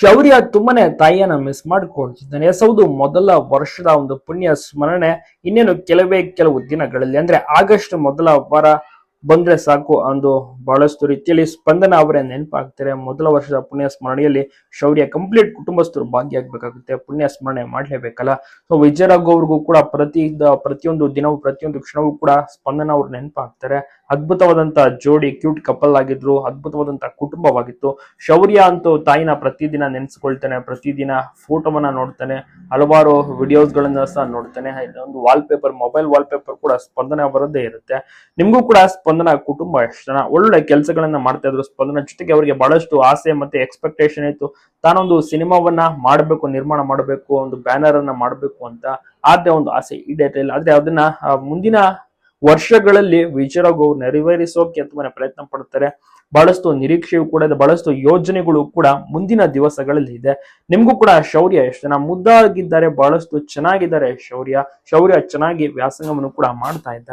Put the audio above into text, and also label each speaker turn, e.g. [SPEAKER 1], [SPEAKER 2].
[SPEAKER 1] ಶೌರ್ಯ ತುಂಬಾನೇ ತಾಯಿಯನ್ನ ಮಿಸ್ ಮಾಡ್ಕೊಳ್ತಿದ್ದಾನೆ. ಎಸ್, ಹೌದು, ಮೊದಲ ವರ್ಷದ ಒಂದು ಪುಣ್ಯ ಸ್ಮರಣೆ ಇನ್ನೇನು ಕೆಲವೇ ಕೆಲವು ದಿನಗಳಲ್ಲಿ. ಅಂದ್ರೆ ಆಗಸ್ಟ್ ಮೊದಲ ವಾರ ಬಂದ್ರೆ ಸಾಕು ಒಂದು ಬಹಳಷ್ಟು ರೀತಿಯಲ್ಲಿ ಸ್ಪಂದನ ಅವರೇ ನೆನಪಾಗ್ತಾರೆ. ಮೊದಲ ವರ್ಷದ ಪುಣ್ಯ ಸ್ಮರಣೆಯಲ್ಲಿ ಶೌರ್ಯ ಕಂಪ್ಲೀಟ್ ಕುಟುಂಬಸ್ಥರು ಭಾಗಿಯಾಗಬೇಕಾಗುತ್ತೆ. ಪುಣ್ಯ ಸ್ಮರಣೆ ಮಾಡಲೇಬೇಕಲ್ಲ? ಸೊ ವಿಜಯರಾಘು ಅವ್ರಿಗೂ ಕೂಡ ಪ್ರತಿ ಪ್ರತಿಯೊಂದು ದಿನವೂ, ಪ್ರತಿಯೊಂದು ಕ್ಷಣವೂ ಕೂಡ ಸ್ಪಂದನ ಅವ್ರು ನೆನಪಾಗ್ತಾರೆ. ಅದ್ಭುತವಾದಂತ ಜೋಡಿ ಕ್ಯೂಟ್ ಕಪಲ್ ಆಗಿದ್ರು ಅದ್ಭುತವಾದಂತ ಕುಟುಂಬವಾಗಿತ್ತು. ಶೌರ್ಯ ಅಂತೂ ತಾಯಿನ ಪ್ರತಿದಿನ ನೆನೆಸ್ಕೊಳ್ತಾನೆ, ಪ್ರತಿದಿನ ಫೋಟೋವನ್ನ ನೋಡ್ತಾನೆ, ಹಲವಾರು ವಿಡಿಯೋಸ್ ಗಳನ್ನ ಸಹ ನೋಡ್ತಾನೆ. ಒಂದು wall paper mobile wall paper ಕೂಡ ಸ್ಪಂದನ ಅವರದ್ದೇ ಇರುತ್ತೆ. ನಿಮ್ಗೂ ಕೂಡ ಸ್ಪಂದನ ಕುಟುಂಬ ಎಷ್ಟು ಜನ? ಒಳ್ಳೆ ಕೆಲಸಗಳನ್ನ ಮಾಡ್ತಾ ಇದ್ರು ಸ್ಪಂದನ ಜೊತೆಗೆ ಅವರಿಗೆ ಬಹಳಷ್ಟು ಆಸೆ ಮತ್ತೆ ಎಕ್ಸ್ಪೆಕ್ಟೇಷನ್ ಇತ್ತು. ತಾನೊಂದು ಸಿನಿಮಾವನ್ನ ಮಾಡಬೇಕು, ನಿರ್ಮಾಣ ಮಾಡಬೇಕು, ಒಂದು ಬ್ಯಾನರ್ ಅನ್ನ ಮಾಡಬೇಕು ಅಂತ ಆದ್ರೆ ಒಂದು ಆಸೆ ಈಡೇರಲಿಲ್ಲ ಆದ್ರೆ ಅದನ್ನ ಮುಂದಿನ ವರ್ಷಗಳಲ್ಲಿ ವಿಚಾರಗೋ ನೆರವೇರಿಸೋಕೆ ತುಂಬಾನೇ ಪ್ರಯತ್ನ ಪಡ್ತಾರೆ. ಬಹಳಷ್ಟು ನಿರೀಕ್ಷೆಯು ಕೂಡ ಇದೆ, ಬಹಳಷ್ಟು ಯೋಜನೆಗಳು ಕೂಡ ಮುಂದಿನ ದಿವಸಗಳಲ್ಲಿ ಇದೆ. ನಿಮ್ಗೂ ಕೂಡ ಶೌರ್ಯ ಎಷ್ಟು ಜನ ಮುದ್ದಾಗಿದ್ದಾರೆ, ಬಹಳಷ್ಟು ಚೆನ್ನಾಗಿದ್ದಾರೆ ಶೌರ್ಯ. ಶೌರ್ಯ ಚೆನ್ನಾಗಿ ವ್ಯಾಸಂಗವನ್ನು ಕೂಡ ಮಾಡ್ತಾ ಇದ್ದಾರೆ.